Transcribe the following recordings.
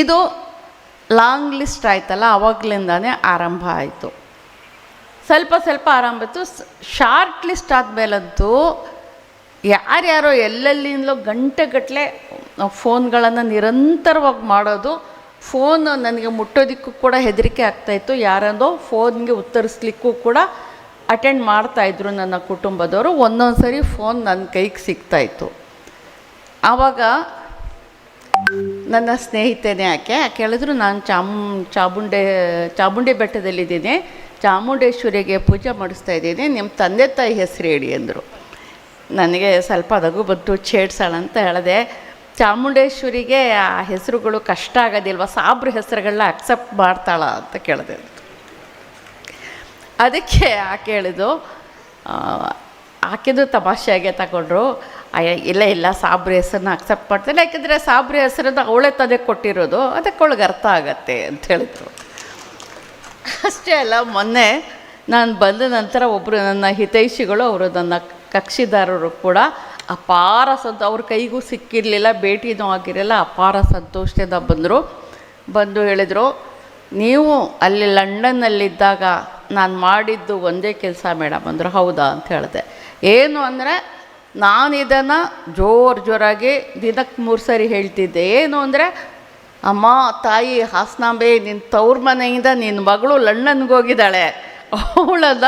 ಇದು long list ಆಯ್ತಲ್ಲ, ಅವಾಗಲಿಂದಾನೇ ಆರಂಭ ಆಯಿತು. ಸ್ವಲ್ಪ ಸ್ವಲ್ಪ ಆರಂಭ ಇತ್ತು ಶಾರ್ಟ್ ಲಿಸ್ಟ್ ಆದಮೇಲಂತೂ ಯಾರ್ಯಾರೋ ಎಲ್ಲೆಲ್ಲಿಂದಲೋ ಗಂಟೆಗಟ್ಟಲೆ ಫೋನ್ಗಳನ್ನು ನಿರಂತರವಾಗಿ ಮಾಡೋದು, ಫೋನ್ ನನಗೆ ಮುಟ್ಟೋದಕ್ಕೂ ಕೂಡ ಹೆದರಿಕೆ ಆಗ್ತಾಯಿತ್ತು ಯಾರದೋ ಫೋನ್ಗೆ ಉತ್ತರಿಸ್ಲಿಕ್ಕೂ ಕೂಡ ಅಟೆಂಡ್ ಮಾಡ್ತಾಯಿದ್ರು ನನ್ನ ಕುಟುಂಬದವರು. ಒಂದೊಂದು ಸರಿ ಫೋನ್ ನನ್ನ ಕೈಗೆ ಸಿಗ್ತಾಯಿತ್ತು ಆವಾಗ ನನ್ನ ಸ್ನೇಹಿತನೇ ಆಕೆ. ಆಕೆ ಹೇಳಿದ್ರು, ನಾನು ಚಾಮ್, ಚಾಮುಂಡೆ, ಚಾಮುಂಡಿ ಬೆಟ್ಟದಲ್ಲಿದ್ದೀನಿ. ಚಾಮುಂಡೇಶ್ವರಿಗೆ ಪೂಜೆ ಮಾಡಿಸ್ತಾ ಇದ್ದೀನಿ. ನಿಮ್ಮ ತಂದೆ ತಾಯಿ ಹೆಸರು ಹೇಳಿ ಅಂದರು. ನನಗೆ ಸ್ವಲ್ಪ ಅದಗು ಬಂತು ಛೇಡ್ಸೋಣ ಅಂತ ಹೇಳಿದೆ. ಚಾಮುಂಡೇಶ್ವರಿಗೆ ಆ ಹೆಸರುಗಳು ಕಷ್ಟ ಆಗೋದಿಲ್ವ? ಸಾಬ್ರ ಹೆಸರುಗಳನ್ನ ಅಕ್ಸೆಪ್ಟ್ ಮಾಡ್ತಾಳ ಅಂತ ಕೇಳಿದೆ. ಅದಕ್ಕೆ ಆಕೆ ಹೇಳಿದ್ದು ಆಕೆದು ತಮಾಷೆಯಾಗೆ ತಗೊಂಡ್ರು. ಇಲ್ಲ ಇಲ್ಲ, ಸಾಬ್ರಿ ಹೆಸರನ್ನ ಅಕ್ಸೆಪ್ಟ್ ಮಾಡ್ತೇನೆ. ಯಾಕೆಂದರೆ ಸಾಬ್ರಿ ಹೆಸರನ್ನ ಅವಳೆ ತಂದೆ ಕೊಟ್ಟಿರೋದು. ಅದಕ್ಕೆ ಅವಳಿಗೆ ಅರ್ಥ ಆಗತ್ತೆ ಅಂತ ಹೇಳಿದ್ರು. ಅಷ್ಟೇ ಅಲ್ಲ, ಮೊನ್ನೆ ನಾನು ಬಂದ ನಂತರ ಒಬ್ಬರು ನನ್ನ ಹಿತೈಷಿಗಳು, ಅವರು ನನ್ನ ಕಕ್ಷಿದಾರರು ಕೂಡ ಅಪಾರ ಸಂತ, ಅವ್ರ ಕೈಗೂ ಸಿಕ್ಕಿರಲಿಲ್ಲ, ಭೇಟಿನೂ ಆಗಿರಲಿಲ್ಲ, ಅಪಾರ ಸಂತೋಷದಿಂದ ಬಂದರು. ಬಂದು ಹೇಳಿದರು, ನೀವು ಅಲ್ಲಿ ಲಂಡನ್ನಲ್ಲಿದ್ದಾಗ ನಾನು ಮಾಡಿದ್ದು ಒಂದೇ ಕೆಲಸ ಮೇಡಮ್. ಅಂದರು, ಹೌದಾ? ಅಂತ ಹೇಳಿದೆ. ಏನು ಅಂದರೆ ನಾನು ಇದನ್ನು ಜೋರು ಜೋರಾಗಿ ದಿನಕ್ಕೆ ಮೂರು ಸರಿ ಹೇಳ್ತಿದ್ದೆ. ಏನು ಅಂದರೆ, ಅಮ್ಮ, ತಾಯಿ, ಹಾಸನಾಂಬೆ ನಿನ್ನ ತವ್ರ ಮನೆಯಿಂದ ನಿನ್ನ ಮಗಳು ಲಂಡನ್ಗೆ ಹೋಗಿದ್ದಾಳೆ. ಅವಳದ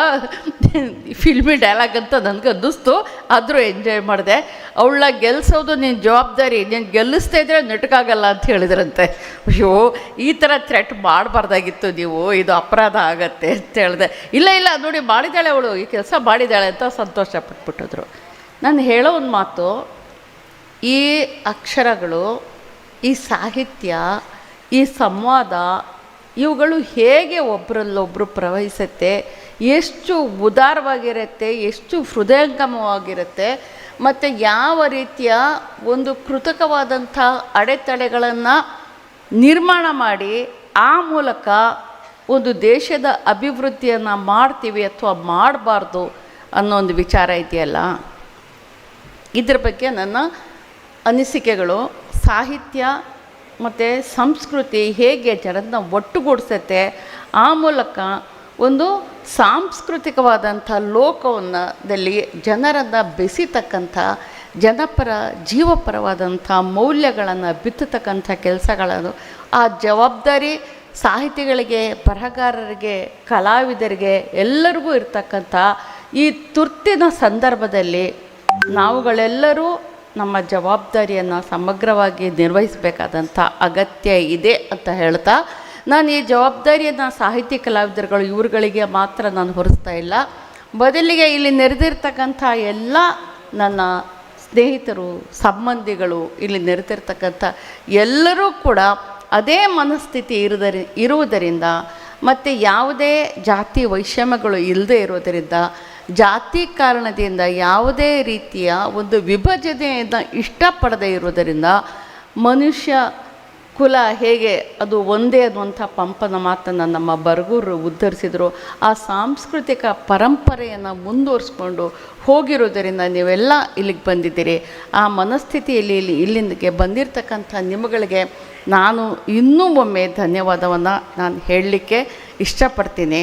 ಫಿಲ್ಮಿ ಡೈಲಾಗ್ ಅಂತ ನನಗೆ ಅನ್ನಿಸ್ತು. ಆದರೂ ಎಂಜಾಯ್ ಮಾಡಿದೆ. ಅವಳ ಗೆಲ್ಲಿಸೋದು ನಿನ್ನ ಜವಾಬ್ದಾರಿ. ನೀನು ಗೆಲ್ಲಿಸ್ತಾ ಇದ್ರೆ ನೆಟ್ಕಾಗಲ್ಲ ಅಂತ ಹೇಳಿದ್ರಂತೆ. ಅಯ್ಯೋ, ಈ ಥರ ಥ್ರೆಟ್ ಮಾಡಬಾರ್ದಾಗಿತ್ತು ನೀವು. ಇದು ಅಪರಾಧ ಆಗತ್ತೆ ಅಂತ ಹೇಳಿದೆ. ಇಲ್ಲ ಇಲ್ಲ, ನೋಡಿ, ಮಾಡಿದ್ದಾಳೆ ಅವಳು. ಈ ಕೆಲಸ ಮಾಡಿದ್ದಾಳೆ ಅಂತ ಸಂತೋಷ ಪಟ್ಬಿಟ್ಟಿದ್ರು. ನಾನು ಹೇಳೋ ಒಂದು ಮಾತು, ಈ ಅಕ್ಷರಗಳು, ಈ ಸಾಹಿತ್ಯ, ಈ ಸಂವಾದ, ಇವುಗಳು ಹೇಗೆ ಒಬ್ಬರಲ್ಲೊಬ್ಬರು ಪ್ರವಹಿಸುತ್ತೆ, ಎಷ್ಟು ಉದಾರವಾಗಿರುತ್ತೆ, ಎಷ್ಟು ಹೃದಯಂಗಮವಾಗಿರುತ್ತೆ, ಮತ್ತು ಯಾವ ರೀತಿಯ ಒಂದು ಕೃತಕವಾದಂಥ ಅಡೆತಡೆಗಳನ್ನು ನಿರ್ಮಾಣ ಮಾಡಿ ಆ ಮೂಲಕ ಒಂದು ದೇಶದ ಅಭಿವೃದ್ಧಿಯನ್ನು ಮಾಡ್ತೀವಿ ಅಥವಾ ಮಾಡಬಾರ್ದು ಅನ್ನೋ ಒಂದು ವಿಚಾರ ಇದೆಯಲ್ಲ? ಇದ್ರ ಬಗ್ಗೆ ನನ್ನ ಅನಿಸಿಕೆಗಳು. ಸಾಹಿತ್ಯ ಮತ್ತು ಸಂಸ್ಕೃತಿ ಹೇಗೆ ಜನರನ್ನ ಒಟ್ಟುಗೂಡಿಸುತ್ತೆ, ಆ ಮೂಲಕ ಒಂದು ಸಾಂಸ್ಕೃತಿಕವಾದಂಥ ಲೋಕವನ್ನದಲ್ಲಿ ಜನರನ್ನು ಬೆಸಿತಕ್ಕಂಥ, ಜನಪರ, ಜೀವಪರವಾದಂಥ ಮೌಲ್ಯಗಳನ್ನು ಬಿತ್ತತಕ್ಕಂಥ ಕೆಲಸಗಳನ್ನು, ಆ ಜವಾಬ್ದಾರಿ ಸಾಹಿತಿಗಳಿಗೆ, ಬರಹಗಾರರಿಗೆ, ಕಲಾವಿದರಿಗೆ ಎಲ್ಲರಿಗೂ ಇರ್ತಕ್ಕಂಥ ಈ ತುರ್ತಿನ ಸಂದರ್ಭದಲ್ಲಿ ನಾವುಗಳೆಲ್ಲರೂ ನಮ್ಮ ಜವಾಬ್ದಾರಿಯನ್ನು ಸಮಗ್ರವಾಗಿ ನಿರ್ವಹಿಸಬೇಕಾದಂಥ ಅಗತ್ಯ ಇದೆ ಅಂತ ಹೇಳ್ತಾ, ನಾನು ಈ ಜವಾಬ್ದಾರಿಯನ್ನು ಸಾಹಿತ್ಯ ಕಲಾವಿದರುಗಳು ಇವರುಗಳಿಗೆ ಮಾತ್ರ ನಾನು ಹೊರಿಸ್ತಾ ಇಲ್ಲ. ಬದಲಿಗೆ ಇಲ್ಲಿ ನೆರೆದಿರ್ತಕ್ಕಂಥ ಎಲ್ಲ ನನ್ನ ಸ್ನೇಹಿತರು, ಸಂಬಂಧಿಗಳು ಇಲ್ಲಿ ನೆರೆದಿರ್ತಕ್ಕಂಥ ಎಲ್ಲರೂ ಕೂಡ ಅದೇ ಮನಸ್ಥಿತಿ ಇರುವುದರಿ ಇರುವುದರಿಂದ ಮತ್ತು ಯಾವುದೇ ಜಾತಿ ವೈಷಮ್ಯಗಳು ಇಲ್ಲದೆ ಇರೋದರಿಂದ, ಜಾತಿ ಕಾರಣದಿಂದ ಯಾವುದೇ ರೀತಿಯ ಒಂದು ವಿಭಜನೆಯನ್ನು ಇಷ್ಟಪಡದೇ ಇರೋದರಿಂದ ಮನುಷ್ಯ ಕುಲ ಹೇಗೆ ಅದು ಒಂದೇ ಅನ್ನುವಂಥ ಪಂಪನ ಮಾತನ್ನು ನಮ್ಮ ಬರಗೂರು ಉದ್ಧರಿಸಿದರು. ಆ ಸಾಂಸ್ಕೃತಿಕ ಪರಂಪರೆಯನ್ನು ಮುಂದುವರಿಸ್ಕೊಂಡು ಹೋಗಿರೋದರಿಂದ ನೀವೆಲ್ಲ ಇಲ್ಲಿಗೆ ಬಂದಿದ್ದೀರಿ. ಆ ಮನಸ್ಥಿತಿಯಲ್ಲಿ ಇಲ್ಲಿ ಇಲ್ಲಿಂದಕ್ಕೆ ಬಂದಿರತಕ್ಕಂಥ ನಿಮ್ಮಗಳಿಗೆ ನಾನು ಇನ್ನೂ ಒಮ್ಮೆ ಧನ್ಯವಾದವನ್ನು ನಾನು ಹೇಳಲಿಕ್ಕೆ ಇಷ್ಟಪಡ್ತೀನಿ.